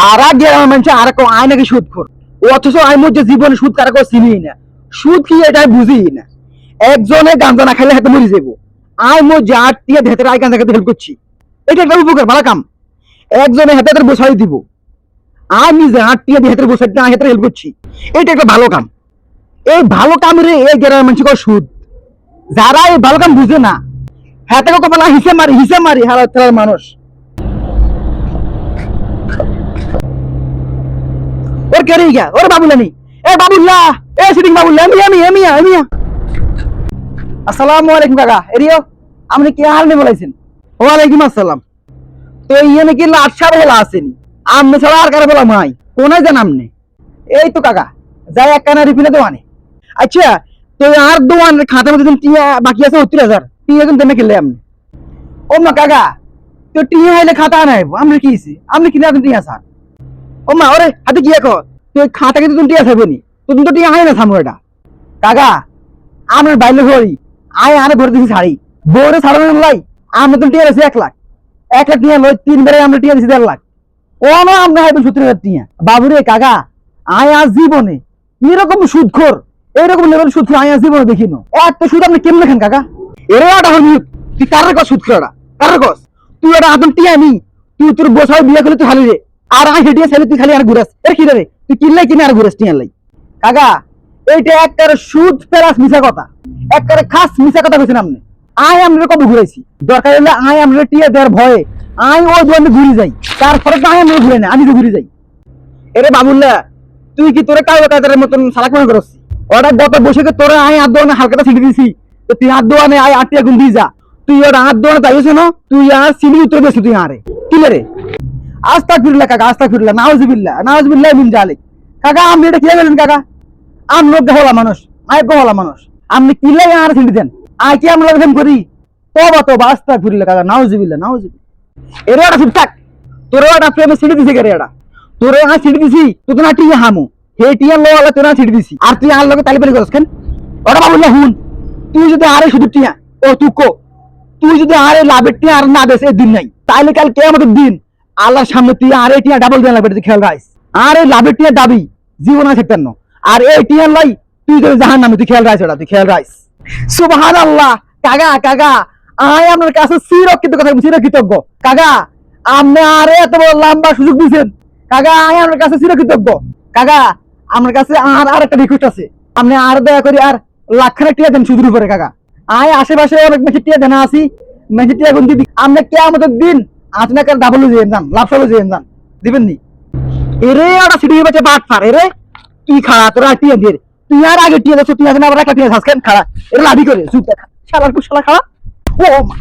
সারা গ্রামের মানুষ আর কেউ আয় নাকি সুদ খোর? অথচ আমি মধ্যে জীবনে সুদ কারা কেউ চিনি না। সুদ কি এটা বুঝি না। একজনে গাঞ্জা না খাইলে হাতে মরে যাব আয় মো যে আট দিয়ে ভেতরে আয় গাঞ্জা খেতে হেল্প করছি। এটা একটা উপকার, ভালো কাম। একজনে হাতে হাতে বসাই দিব। আমি নিজে আট দিয়ে ভেতরে বসাই দিয়ে হাতে হেল্প করছি। এটা একটা ভালো কাম। এই ভালো কামের এই গ্রামের মানুষ কেউ সুদ। যারা এই ভালো কাম বুঝে না, হাতে কপালা হিসেব মারি হিসেব মারি হারা মানুষ। ওর কে গিয়া ওর বাবুলানি এ বাবুল্লা, এ সিটিং বাবুল্লা আমি আমি আমি আমি আসসালামু আলাইকুম কাকা এরিও আপনি কি হাল নিয়ে বলাইছেন? ওয়ালাইকুম আসসালাম। তো ইয়ে নাকি লাট সার হেলা আসেনি। আমনে ছাড়া আর কারে বলা মাই? কোনায় জান আমনে? এই তো কাকা, যাই এক কানা রিফিলে দোয়ানে। আচ্ছা তো আর দোয়ান খাতার মধ্যে টিয়া বাকি আছে সত্তর হাজার। টিয়া কিন্তু দেনে খেলে আপনি ও মা কাকা, তো টিয়া হাইলে খাতা আনাইব আপনি কি? আপনি কিনে আপনি টিয়া স্যার। ও মা, ওরে, হাতে কি এখন? তুই খাতা কিন্তু তুমি টিয়া থাকবি নি তো তুমি তো টিয়া হাই না, থামো এটা। কাকা, আমার বাইলে হরি আয় আরে ভরে দিছি শাড়ি। বউরে ছাড়ানো লাই। আমরা তো টিয়া আছে এক লাখ। এক লাখ টিয়া লই, তিনবারে আমরা টিয়া দিছি দেড় লাখ। ও না, আমরা হাইবেন সত্তর হাজার টিয়া। বাবুরে, কাকা, আয় আজ জীবনে। এরকম সুদখোর, এরকম লেভেল সুদখোর আয় আজ জীবনে দেখিনো এত সুদ আপনি কেমনে খান, কাকা? এরে, আটা হল তুই কার কস সুদ খেলাটা কার কস তুই এটা আদম টিয়া নি। তুই তোর বসাই বিয়ে করলে তুই খালি রে আর ছেলে তুই খালি আর ঘুরাস। এর কি রে? তুই কিনলে কিনে আর ঘুরাস টিয়া লাই। কাকা, এইটা সুদ মিশা কথা। খাস মিশা কথা কবে ঘুরাইছি? দরকার হলে টিয়া দেওয়ার ভয়ে। দোকানে ঘুরে যাই, তারপরে তো ঘুরে না আমি তো ঘুরে যাই। এরে বাবুল্লা, তুই কি তোরে কালো কাজের মতন সালাক মনে ওটা গত বসে তোরে আয় হাত দোয়ানে হালকাটা ছিটে দিছি? তো তুই হাত দোয়ানে আয় আটিয়া গুন দিয়ে যা। তুই তাইছ না? তুই আর সিলি উত্তর দিয়েছিস তুই আরে কি রে? আস্তা ফিরলা কাকা আস্তা ফিরলা নাউজুবিল্লাহ নাউজুবিল্লাহ মিন জালিক। কাকা, আপনি এটা বলেন কাকা? হলা মানুষ আয় হলা মানুষ। আপনি কিলে আর ছিড়ি দেন। কি আমরা করি? তবা তবা আস্তা কাকা এটা থাক। তোর একটা প্রেমে ছিড়ে দিছে এটা? তোরে ছিড়ে দিছি তুই তো না টিয়া হামু। হে টিয়া লো আলা তোরা ছিড়ে দিছি। আর তুই আর লগে তালিবানি করছ কেন? ওটা হুন তুই যদি আরে শুধু টিয়া, ও তুই কো? তুই যদি আরে লাভের টিয়া আর না দেশ দিন নাই। তাইলে কাল কে আমাদের দিন আল্লাহর সামনে তুই আরে টিয়া ডাবল দেন লাগবে খেয়াল রাইস আর এই লাভের টিয়া দাবি, জীবন আছে তেন আর এই টিয়া লাই তুই যদি জাহান নামে তুই খেয়াল রাইস ওটা, তুই খেয়াল রাইস সুবহান আল্লাহ কাগা কাগা আয় আপনার কাছে চিরকৃত কথা চিরকৃতজ্ঞ। কাগা আপনি আরে এত বড় লম্বা সুযোগ দিয়েছেন। কাগা আয় আমার কাছে চিরকৃতজ্ঞ। কাগা আমার কাছে আর আর একটা রিকোয়েস্ট আছে। আপনি আর দয়া করে আর লাখ খানেক টিয়া দেন সুদের উপরে, কাকা। আয়, আশেপাশে অনেক মেসি টিয়া দেনা আছি। মেসি টিয়া গুন দিবি আপনি কে আমাদের দিন আপনাকে ডাবল দিয়ে যান? সব দিয়ে যান। দিবেন নি? এরে, ওটা সিটি বাচ্চা বাট ফার এরে, কি খাড়া তোরা টিয়া দিয়ে? তুই আর আগে টিয়া যাচ্ছ তুই এখন আবার একটা টিয়া খাস খান খাড়া? এরে লাভি করে। দেখা শালার কুশালা খাড়া। ও মা।